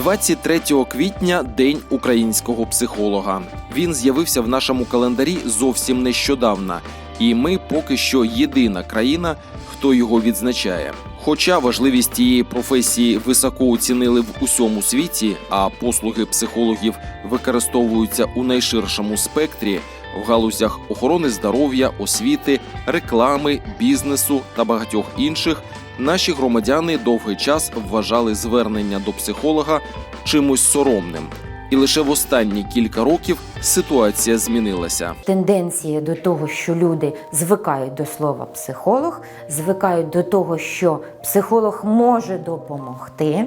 23 квітня День українського психолога. Він з'явився в нашому календарі зовсім нещодавно, і ми поки що єдина країна, хто його відзначає. Хоча важливість цієї професії високо оцінили в усьому світі, а послуги психологів використовуються у найширшому спектрі в галузях охорони здоров'я, освіти, реклами, бізнесу та багатьох інших, наші громадяни довгий час вважали звернення до психолога чимось соромним. І лише в останні кілька років ситуація змінилася. Тенденція до того, що люди звикають до слова психолог, звикають до того, що психолог може допомогти.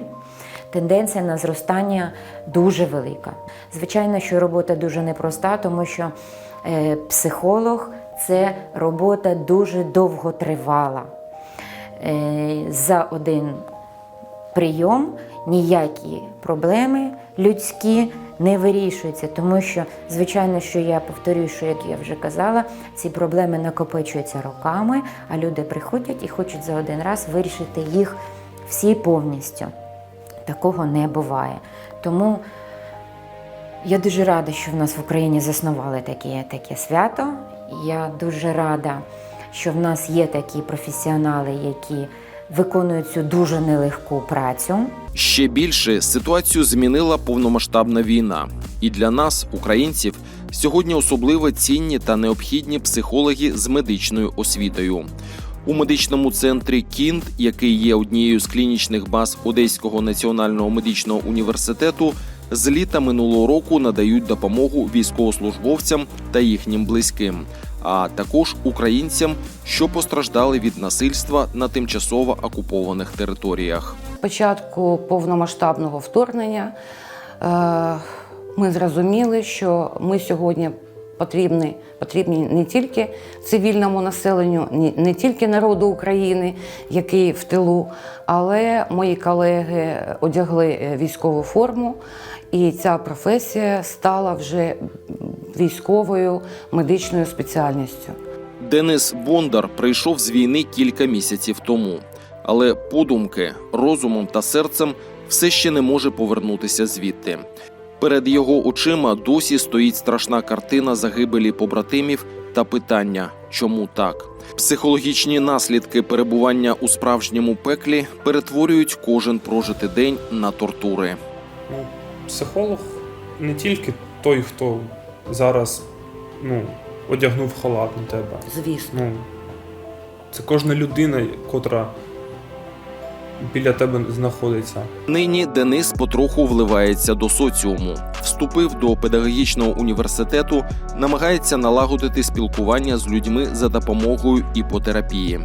Тенденція на зростання дуже велика. Звичайно, що робота дуже непроста, тому що е, психолог це робота дуже довготривала. Е, за один прийом ніякі проблеми людські не вирішуються, тому що, звичайно, що я повторюю, що як я вже казала, ці проблеми накопичуються роками, а люди приходять і хочуть за один раз вирішити їх всі повністю. Такого не буває. Тому я дуже рада, що в нас в Україні заснували таке, таке свято. Я дуже рада, що в нас є такі професіонали, які виконують цю дуже нелегку працю. Ще більше ситуацію змінила повномасштабна війна, і для нас, українців, сьогодні особливо цінні та необхідні психологи з медичною освітою. У медичному центрі Кінт, який є однією з клінічних баз Одеського національного медичного університету, з літа минулого року надають допомогу військовослужбовцям та їхнім близьким, а також українцям, що постраждали від насильства на тимчасово окупованих територіях. початку повномасштабного вторгнення е, ми зрозуміли, що ми сьогодні потрібні, потрібні не тільки цивільному населенню, не тільки народу України, який в тилу, але мої колеги одягли е, військову форму, і ця професія стала вже військовою медичною спеціальністю. Денис Бондар прийшов з війни кілька місяців тому, але подумки, розумом та серцем все ще не може повернутися звідти. Перед його очима досі стоїть страшна картина загибелі побратимів та питання, чому так. Психологічні наслідки перебування у справжньому пеклі перетворюють кожен прожитий день на тортури. Ну, психолог не тільки той, хто зараз ну, одягнув халат на тебе. Звісно. Ну, це кожна людина, котра біля тебе знаходиться. Нині Денис потроху вливається до соціуму, вступив до педагогічного університету, намагається налагодити спілкування з людьми за допомогою іпотерапії.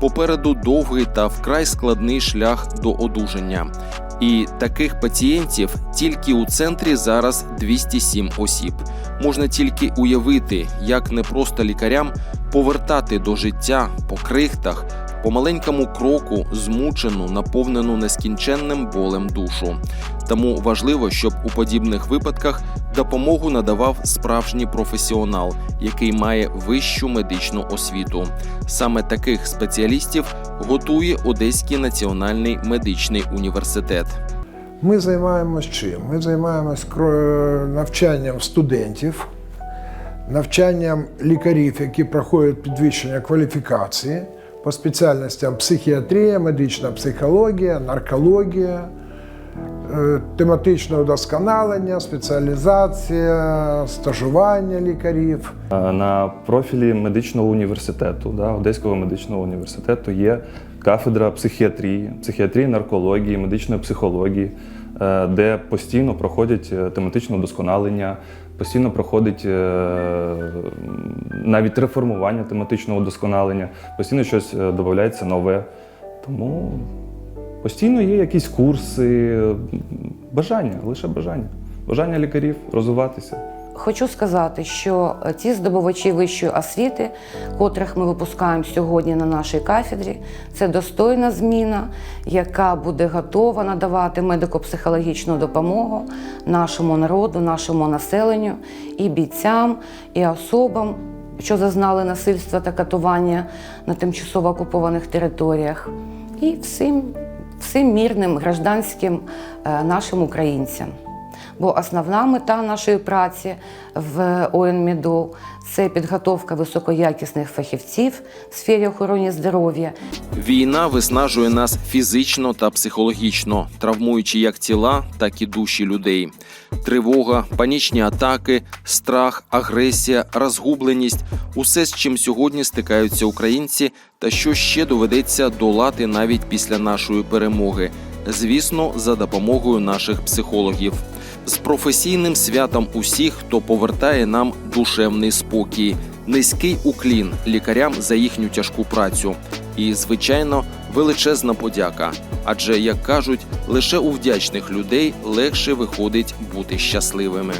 Попереду довгий та вкрай складний шлях до одужання. І таких пацієнтів тільки у центрі зараз 207 осіб. Можна тільки уявити, як непросто лікарям повертати до життя по крихтах, по маленькому кроку змучену, наповнену нескінченним болем душу. Тому важливо, щоб у подібних випадках допомогу надавав справжній професіонал, який має вищу медичну освіту. Саме таких спеціалістів готує Одеський національний медичний університет. Ми займаємось чим? Ми займаємось навчанням студентів, навчанням лікарів, які проходять підвищення кваліфікації по спеціальностям психіатрія, медична психологія, наркологія, е, тематичне удосконалення, спеціалізація, стажування лікарів. Е, На профілі медичного університету, да, Одеського медичного університету є кафедра психіатрії, психіатрії, наркології, медичної психології, е, де постійно проходять е, тематичне удосконалення, постійно проходить е, навіть реформування тематичного удосконалення, постійно щось е, додається нове. Тому постійно є якісь курси, бажання, лише бажання. Бажання лікарів розвиватися. Хочу сказати, що е, ті здобувачі вищої освіти, котрих ми випускаємо сьогодні на нашій кафедрі, це достойна зміна, яка буде готова надавати медико-психологічну допомогу нашому народу, нашому населенню і бійцям, і особам, що зазнали насильства та катування на тимчасово окупованих територіях, і всім всім мирним гражданським е, нашим українцям. Бо основна мета нашої праці в ОНМІДО – це підготовка високоякісних фахівців в сфері охорони здоров'я Війна виснажує нас фізично та психологічно, травмуючи як тіла, так і душі людей. Тривога, панічні атаки, страх, агресія, розгубленість усе, з чим сьогодні стикаються українці, та що ще доведеться долати навіть після нашої перемоги. Звісно, за допомогою наших психологів. З професійним святом усіх, хто повертає нам душевний спокій, низький уклін лікарям за їхню тяжку працю. І, звичайно, величезна подяка. Адже, як кажуть, лише у вдячних людей легше виходить бути щасливими.